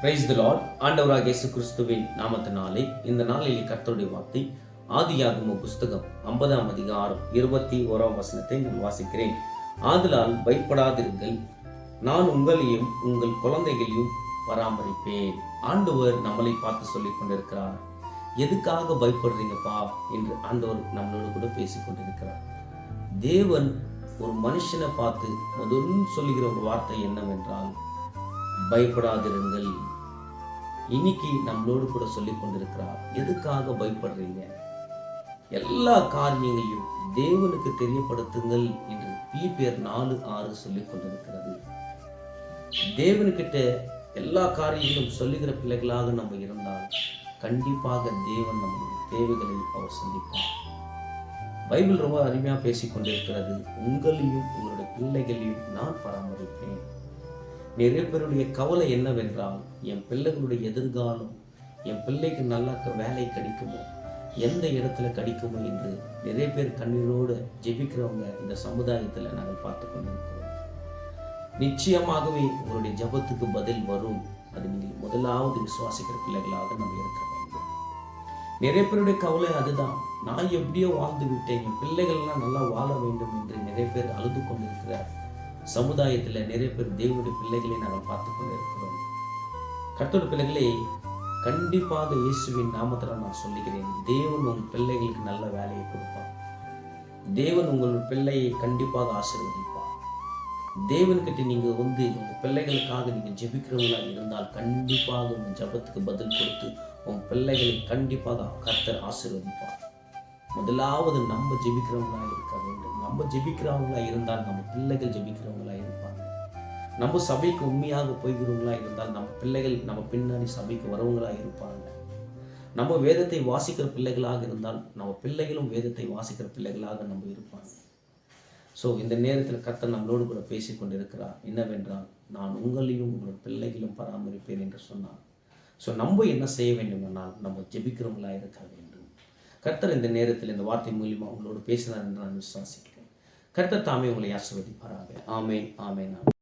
Praise the Lord ஆண்டவராக இயேசு கிறிஸ்துவின் நாமத்தினாலே இந்த நாளில் கர்த்தருடைய வார்த்தை ஆதியாகம புஸ்தகம் ஐம்பதாம் அதிகாரம் இருபத்தி ஓராம் வசனத்தை நான் வாசிக்கிறேன். ஆதலால் பயப்படாதிருங்கள். நான் உங்களையும் உங்கள் குழந்தைகளையும் பராமரிப்பேன். ஆண்டவர் நம்மளை பார்த்து சொல்லிக் கொண்டிருக்கிறார். எதுக்காக பயப்படுறீங்கப்பா? என்று ஆண்டவர் நம்மளோடு கூட பேசிக் கொண்டிருக்கிறார். தேவன் ஒரு மனுஷனை பார்த்து முதல் சொல்லுகிற ஒரு வார்த்தை என்னவென்றால் பயப்படாதிருங்கள். இன்னைக்கு நம்மளோடு கூட சொல்லிக் கொண்டிருக்கிறார். எதுக்காக பயப்படுறீங்க? எல்லா காரியங்களையும் தேவனுக்கு தெரியப்படுத்துங்கள் என்று பிபேர் நாலு ஆறு சொல்லிக் கொண்டிருக்கிறது. தேவனுக்கிட்ட எல்லா காரியங்களும் சொல்லுகிற பிள்ளைகளாக நம்ம இருந்தால் கண்டிப்பாக தேவன் நம்முடைய தேவைகளை அவர் சந்திப்பார். பைபிள் ரொம்ப அருமையா பேசிக் கொண்டிருக்கிறது. உங்களையும் உங்களுடைய பிள்ளைகளையும் நான் பராமரிப்பேன். நிறைய பேருடைய கவலை என்னவென்றால் என் பிள்ளைகளுடைய எதிர்காலம் என் பிள்ளைக்கு நல்லா வேலை கிடைக்குமோ எந்த இடத்துல கிடைக்குமோ என்று நிறைய பேர் கண்ணீரோடு ஜெபிக்கிறவங்க இந்த சமுதாயத்தில் நாங்கள் பார்த்து கொண்டிருக்கிறோம். நிச்சயமாகவே உங்களுடைய ஜெபத்துக்கு பதில் வரும். அது நீங்கள் முதலாவது விசுவாசிக்கிற பிள்ளைகளாக நம்ம இருக்க வேண்டும். நிறைய பேருடைய கவலை அதுதான். நான் எப்படியோ வாழ்ந்து விட்டேன். என் பிள்ளைகள்லாம் நல்லா வாழ வேண்டும் என்று நிறைய பேர் அழுது கொண்டிருக்கிற சமுதாயத்தில் நிறைய பேர் தேவனுடைய பிள்ளைகளை நாங்கள் பார்த்து கொண்டிருக்கிறோம் கர்த்தருடைய பிள்ளைகளை கண்டிப்பாக இயேசுவின் நாமத்தில் நான் சொல்லுகிறேன் தேவன் உங்கள் பிள்ளைகளுக்கு நல்ல வேலையை கொடுப்பார். தேவன் உங்கள் பிள்ளையை கண்டிப்பாக ஆசீர்வதிப்பார். தேவன்கிட்ட நீங்க வந்து உங்க பிள்ளைகளுக்காக நீங்கள் ஜெபிக்கிறவங்களா இருந்தால் கண்டிப்பாக உங்க ஜெபத்துக்கு பதில் கொடுத்து உங்கள் பிள்ளைகளை கண்டிப்பாக கர்த்தர் ஆசீர்வதிப்பார். முதலாவது நம்ம ஜெபிக்கிறவங்களா நம்ம ஜெபிக்கிறவங்களா இருந்தால் நம்ம பிள்ளைகள் ஜெபிக்கிறவங்களா இருப்பாங்க. நம்ம சபைக்கு உண்மையாக போய்கிறவங்களா இருந்தால் நம்ம பிள்ளைகள் நம்ம பின்னாடி சபைக்கு வரவங்களா இருப்பாங்க. நம்ம வேதத்தை வாசிக்கிற பிள்ளைகளாக இருந்தால் நம்ம பிள்ளைகளும் வேதத்தை வாசிக்கிற பிள்ளைகளாக நம்ம இருப்பாங்க. ஸோ இந்த நேரத்தில் கர்த்தர் நம்மளோடு கூட பேசி கொண்டிருக்கிறார். என்னவென்றால் நான் உங்களையும் உங்களோட பிள்ளைகளும் பராமரிப்பேன் என்று சொன்னார். ஸோ நம்ம என்ன செய்ய வேண்டும் என்றால் நம்ம ஜெபிக்கிறவங்களா இருக்க வேண்டும். கர்த்தர் இந்த நேரத்தில் இந்த வார்த்தை மூலியமாக உங்களோடு பேசினார் என்று நான் விசுவாசிக்கிறேன். கர்த்தர் தாமே உங்களை ஆசிர்வதிப்பாராக. ஆமேன் ஆமேன் ஆமேன்.